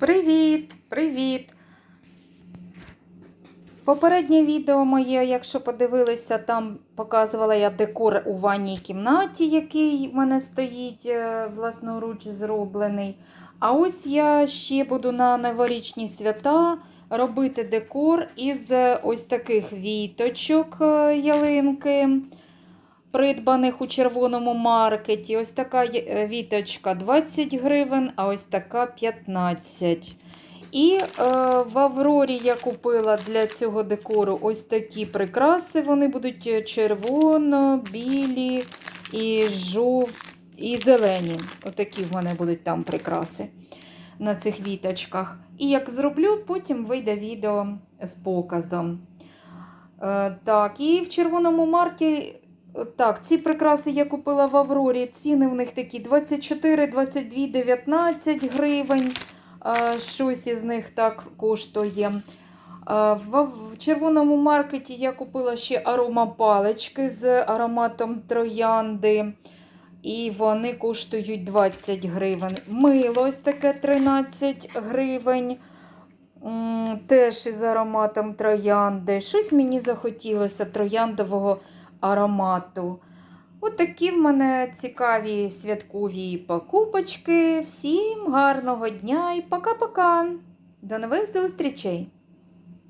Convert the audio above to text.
Привіт, привіт! Попереднє відео моє, якщо подивилися, там показувала я декор у ванній кімнаті, який в мене стоїть е, власноруч зроблений. А ось я ще буду на новорічні свята робити декор із е, ось таких віточок е, ялинки, придбаних у червоному маркеті. Ось така е, віточка 20 гривень, а ось така 15. І е, в Аврорі я купила для цього декору ось такі прикраси. Вони будуть е, червоно, білі і жов... і зелені. Отакі в мене будуть там прикраси на цих віточках. І як зроблю, потім вийде відео з показом. Е, так, і в червоному марті. Так, ці прикраси я купила в Аврорі. Ціни в них такі 24, 22, 19 гривень. Е, Щось із них так коштує. Е, В червоному маркеті я купила ще аромапалички з ароматом троянди. І вони коштують 20 гривень. Мило ось таке 13 гривень. Теж із ароматом троянди. Щось мені захотілося трояндового аромату. От в мене цікаві святкові покупочки. Всім гарного дня і пока-пока. До нових зустрічей!